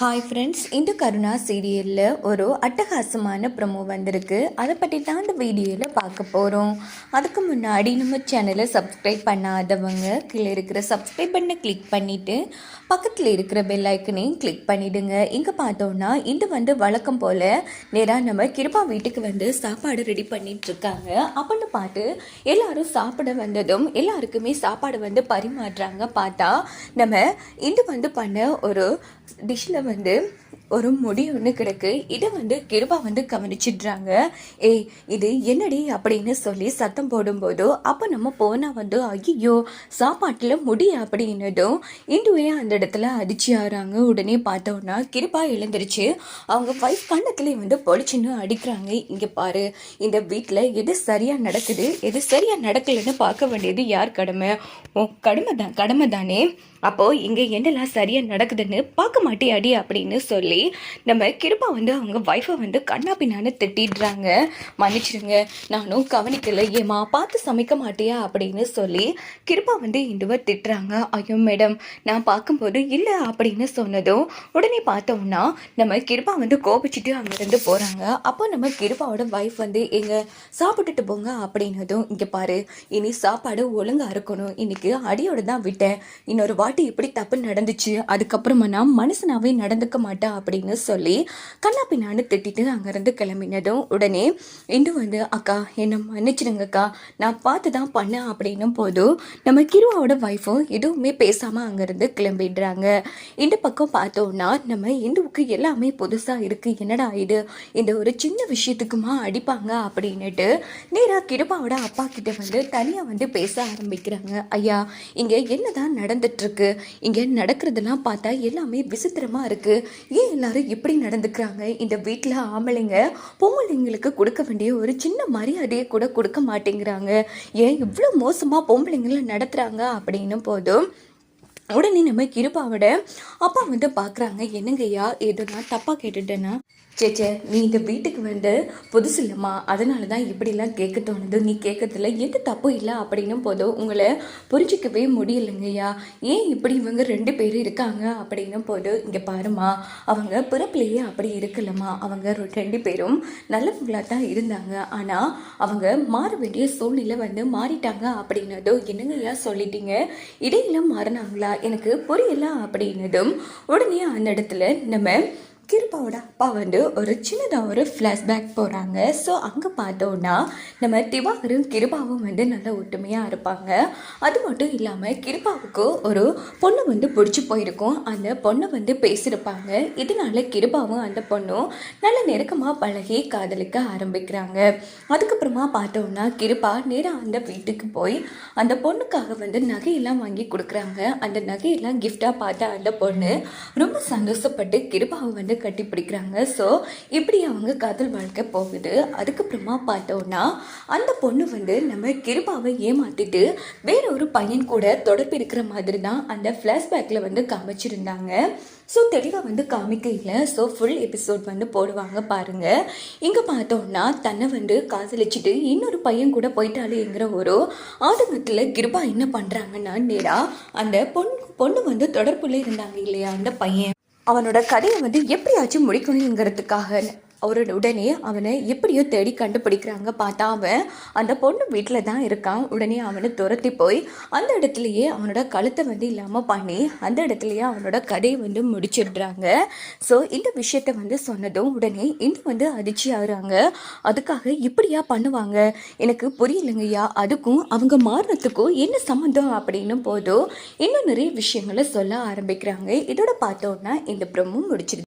Hi friends இந்த கருணா சீரியலில் ஒரு அட்டகாசமான ப்ரமோ வந்திருக்கு. அதை பற்றி தான் இந்த வீடியோவில் பார்க்க போகிறோம் அதுக்கு முன்னாடி நம்ம சேனலை சப்ஸ்கிரைப் பண்ணாதவங்க கீழே இருக்கிற சப்ஸ்கிரைப் பண்ணை கிளிக் பண்ணிவிட்டு பக்கத்தில் இருக்கிற பெல் ஐக்கனையும் கிளிக் பண்ணிவிடுங்க இங்கே பார்த்தோன்னா இது வந்து வழக்கம் போல் நேராக நம்ம கிருபா வீட்டுக்கு வந்து சாப்பாடு ரெடி பண்ணிகிட்ருக்காங்க அப்படின்னு பார்த்து எல்லோரும் சாப்பிட வந்ததும் எல்லாருக்குமே சாப்பாடு வந்து பரிமாறுறாங்க. பார்த்தா நம்ம இது வந்து பண்ண ஒரு டிஷ்ஷில் வந்து ஒரு முடி ஒன்று கிடக்கு. இதை வந்து கிருபா வந்து கவனிச்சிடுறாங்க. ஏய் இது என்னடி அப்படின்னு சொல்லி சத்தம் போடும்போதோ அப்போ நம்ம போனால் வந்து ஐயோ சாப்பாட்டில் முடி அப்படின்னதும் இந்துவே அந்த இடத்துல அடிச்சு ஆறாங்க. உடனே பார்த்தோன்னா கிருபா எழுந்திருச்சு. அவங்க ஃபைவ் கண்ணத்துலேயும் வந்து பொழிச்சுன்னு அடிக்கிறாங்க. இங்கே பாரு இந்த வீட்டில் எது சரியாக நடக்குது எது சரியாக நடக்கலைன்னு பார்க்க வேண்டியது யார் கடமை? உன் கடமை தான் கடமை தானே அப்போது இங்கே என்னெல்லாம் சரியாக நடக்குதுன்னு பார்க்க மாட்டியாடி அப்படின்னு சொல்லி நம்ம கிருபா வந்து அவங்க ஒய்ஃபை வந்து கண்ணா பின்னான்னு திட்டிடுறாங்க. மன்னிச்சிடுங்க. நானும் கவனிக்கல. ஏமா பார்த்து சமைக்க மாட்டியா? அப்படின்னு சொல்லி கிருபா வந்து இந்துவை திட்டுறாங்க. ஐயோ மேடம் நான் பார்க்கும்போது இல்லை அப்படின்னு சொன்னதும் உடனே பார்த்தோம்னா நம்ம கிருபா வந்து கோபிச்சுட்டு அங்கேருந்து போகிறாங்க அப்போ நம்ம கிருபாவோட ஒய்ஃப் வந்து எங்கள் சாப்பிட்டுட்டு போங்க அப்படின்னதும் இங்கே பாரு இனி சாப்பாடு ஒழுங்காக இருக்கணும். இன்னைக்கு அடியோட தான் விட்டேன். இன்னொரு வாட்டி இப்படி தப்பு நடந்துச்சு. அதுக்கப்புறமா நான் மனுஷனாவே நடந்துக்க மாட்டேன் அப்படின்னு சொல்லி கண்ணா பின்னான்னு திட்டிட்டு அங்கேருந்து கிளம்பினதும் உடனே இந்து வந்து அக்கா என்னை மன்னிச்சிடுங்கக்கா நான் பார்த்து தான் பண்ணேன் அப்படின்னும் போதும் நம்ம கிருவாவோட ஒய்ஃபும் எதுவுமே பேசாமல் அங்கேருந்து கிளம்பிடுறாங்க. இந்த பக்கம் பார்த்தோம்னா நம்ம இந்துவுக்கு எல்லாமே புதுசாக இருக்குது என்னடா இது? இந்த ஒரு சின்ன விஷயத்துக்குமா அடிப்பாங்க அப்படின்னுட்டு நேராக கிருபாவோட அப்பா கிட்ட வந்து தனியாக வந்து பேச ஆரம்பிக்கிறாங்க. ஐயா இங்கே என்னதான் தான் நடந்துட்டுருக்கு? இங்கே நடக்கிறதெல்லாம் பார்த்தா எல்லாமே விசித்திரமாக இருக்குது ஏன் எல்லாரும் இப்படி நடந்துக்கிறாங்க. இந்த வீட்டில் ஆம்பளைங்க பொம்பளைங்களுக்கு கொடுக்க வேண்டிய ஒரு சின்ன மரியாதையை கூட கொடுக்க மாட்டேங்கிறாங்க. ஏன் இவ்வளோ மோசமாக பொம்பளைங்களை நடத்துகிறாங்க அப்படின்னும் போதும் உடனே நம்ம கிருபாவோட அப்பா வந்து பார்க்குறாங்க என்னங்கய்யா எதுனா தப்பாக கேட்டுட்டேன்னா? சேச்சே நீ இந்த வீட்டுக்கு வந்து புதுசு இல்லைம்மா. அதனால தான் இப்படிலாம் கேட்க தோணுது. நீ கேட்கறதுல எந்த தப்பும் இல்லை அப்படின்னும் போதும் உங்களை புரிஞ்சிக்கவே முடியலைங்கய்யா ஏன் இப்படி இவங்க ரெண்டு பேரும் இருக்காங்க? அப்படின்னும் போது இங்கே பாருமா அவங்க பிறப்பிலேயே அப்படி இருக்கலம்மா. அவங்க ரெண்டு பேரும் நல்லவங்களாக தான் இருந்தாங்க. ஆனால் அவங்க மாற வேண்டிய சூழ்நிலை வந்து மாறிட்டாங்க. அப்படின்னதும் என்னங்கய்யா சொல்லிட்டீங்க? இடையில மாறினாங்களா? எனக்கு புரியல அப்படின்னதும் உடனே அந்த இடத்துல நம்ம கிருபாவோட அப்பா வந்து ஒரு சின்னதாக ஒரு ஃப்ளாஷ்பேக் போகிறாங்க ஸோ அங்கே பார்த்தோன்னா நம்ம திவாகரும் கிருபாவும் வந்து நல்லா ஒற்றுமையாக இருப்பாங்க. அது மட்டும் இல்லாமல் கிருபாவுக்கு ஒரு பொண்ணு வந்து பிடிச்சி போயிருக்கும். அந்த பொண்ணை வந்து பேசியிருப்பாங்க. இதனால கிருபாவும் அந்த பொண்ணும் நல்ல நெருக்கமாக பழகி காதலிக்க ஆரம்பிக்கிறாங்க. அதுக்கப்புறமா பார்த்தோன்னா கிருபா நேராக அந்த வீட்டுக்கு போய் அந்த பொண்ணுக்காக வந்து நகையெல்லாம் வாங்கி கொடுக்குறாங்க. அந்த நகையெல்லாம் கிஃப்டாக பார்த்த அந்த பொண்ணு ரொம்ப சந்தோஷப்பட்டு கிருபாவை வந்து கட்டி பிடிக்கிறாங்க. ஸோ இப்படி அவங்க காதல் வாழ்க்கை போகுது. அதுக்கப்புறமா பார்த்தோன்னா அந்த பொண்ணு வந்து நம்ம கிருபாவை ஏமாத்திட்டு வேற ஒரு பையன் கூட தொடர்பு இருக்கிற மாதிரி தான் அந்த ஃப்ளாஷ்பேக்கில் வந்து காமிச்சிருந்தாங்க. ஸோ தெளிவாக வந்து காமிக்கையில். ஸோ ஃபுல் எபிசோட் வந்து போடுவாங்க பாருங்கள் இங்கே பார்த்தோம்னா தன்னை வந்து காதலிச்சுட்டு இன்னொரு பையன் கூட போயிட்டாலேங்கிற ஒரு ஆதங்கத்தில் கிருபா என்ன பண்ணுறாங்கன்னா நேராக அந்த பொண்ணு பொண்ணு வந்து தொடர்புல இருந்தாங்க இல்லையா அந்த பையன்? அவனோட கதையை வந்து எப்படியாச்சும் முடிக்கணுங்கிறதுக்காக அவரோட உடனே அவனை எப்படியோ தேடி கண்டுபிடிக்கிறாங்க பார்த்தா அவன் அந்த பொண்ணு வீட்டில் தான் இருக்கான் உடனே அவனை துரத்தி போய் அந்த இடத்துலையே அவனோட கழுத்தை வந்து இல்லாமல் பண்ணி அந்த இடத்துலையே அவனோட கதையை வந்து முடிச்சிடுறாங்க. ஸோ இந்த விஷயத்த வந்து சொன்னதும் உடனே இன்னும் வந்து அதிர்ச்சி ஆகுறாங்க. அதுக்காக இப்படியா பண்ணுவாங்க? எனக்கு புரியலைங்கய்யா. அதுக்கும் அவங்க மாறினத்துக்கும் என்ன சம்மந்தம் அப்படின்னும் போதும் இன்னும் நிறைய விஷயங்களை சொல்ல ஆரம்பிக்கிறாங்க. இதோட பார்த்தோன்னா இந்த ப்ரமும் முடிச்சிருக்கு